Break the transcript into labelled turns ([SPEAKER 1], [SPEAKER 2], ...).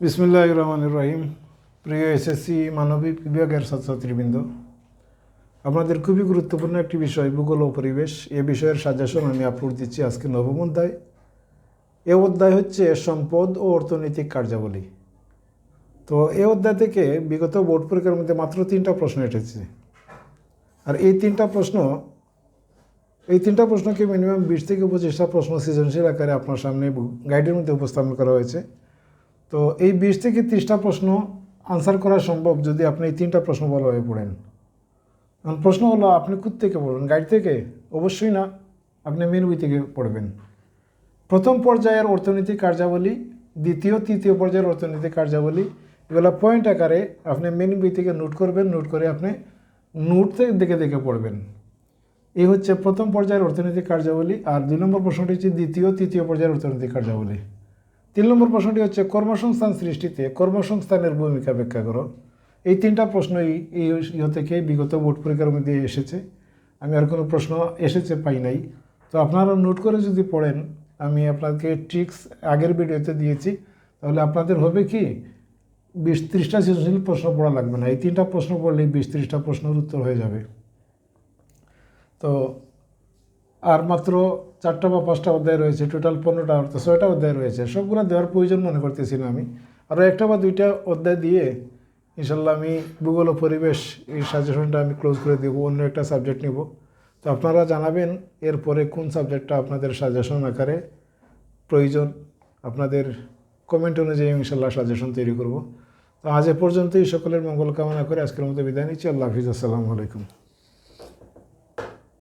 [SPEAKER 1] বিসমুল্লাহ রহমান রহিম। প্রিয় এসএসসি মানবিক বিভাগের ছাত্রছাত্রীবৃন্দ, আপনাদের খুবই গুরুত্বপূর্ণ একটি বিষয়, ভূগোল ও পরিবেশ। এ বিষয়ের সাজেশন আমি আপলোড দিচ্ছি আজকে নবম অধ্যায়। এ অধ্যায় হচ্ছে সম্পদ ও অর্থনৈতিক কার্যাবলী। তো এ অধ্যায় থেকে বিগত বোর্ড পরীক্ষার মধ্যে মাত্র তিনটা প্রশ্ন এসেছে। আর এই তিনটা প্রশ্ন, এই তিনটা প্রশ্নকে মিনিমাম বিশ থেকে পঁচিশটা প্রশ্ন সৃজনশীল আকারে আপনার সামনে গাইডের মধ্যে উপস্থাপন করা হয়েছে। তো এই বিশ থেকে ত্রিশটা প্রশ্ন আনসার করা সম্ভব যদি আপনি এই তিনটা প্রশ্ন হয়ে পড়েন। প্রশ্ন হলো, আপনি থেকে পড়বেন গাইড থেকে? অবশ্যই না, আপনি মেন বই থেকে পড়বেন। প্রথম পর্যায়ের অর্থনৈতিক কার্যাবলী, দ্বিতীয়, তৃতীয় পর্যায়ের অর্থনৈতিক কার্যাবলী, এগুলো পয়েন্ট আকারে আপনি মেন বই থেকে নোট করবেন নোট করে আপনি নোট থেকে দেখে দেখে পড়বেন। এই হচ্ছে প্রথম পর্যায়ের অর্থনৈতিক কার্যাবলী, আর দুই নম্বর প্রশ্নটি হচ্ছে দ্বিতীয়, তৃতীয় পর্যায়ের অর্থনৈতিক কার্যাবলী। তিন নম্বর প্রশ্নটি হচ্ছে, কর্মসংস্থান সৃষ্টিতে কর্মসংস্থানের ভূমিকা ব্যাখ্যা করো। এই তিনটা প্রশ্নই এই ইয়ে থেকে বিগত বোর্ড পরীক্ষার মধ্যে এসেছে। আমি আর কোনো প্রশ্ন এসেছে পাই নাই। তো আপনারা নোট করে যদি পড়েন, আমি আপনাকে ট্রিক্স আগের ভিডিওতে দিয়েছি। তাহলে আপনাদের হবে কি, বিশ ত্রিশটা সৃজনশীল প্রশ্ন পড়া লাগবে না। এই তিনটা প্রশ্ন পড়লেই বিশ ত্রিশটা প্রশ্নের উত্তর হয়ে যাবে। তো আর মাত্র চারটা বা পাঁচটা অধ্যায় রয়েছে টোটাল পনেরোটা অর্থাৎ ছয়টা অধ্যায় রয়েছে। সবগুলো দেওয়ার প্রয়োজন মনে করতেছি না আমি। আরও একটা বা দুইটা অধ্যায় দিয়ে ইনশাল্লাহ আমি ভূগোল ও পরিবেশ এই সাজেশনটা আমি ক্লোজ করে দেবো, অন্য একটা সাবজেক্ট নিব। তো আপনারা জানাবেন এরপরে কোন সাবজেক্টটা আপনাদের সাজেশন আকারে প্রয়োজন। আপনাদের কমেন্ট অনুযায়ী ইনশাল্লাহ সাজেশন তৈরি করব। তো আজ এ পর্যন্তই, সকলের মঙ্গল কামনা করে আজকের মতো বিদায় নিচ্ছি। আল্লাহ হাফিজ, আসসালামু আলাইকুম।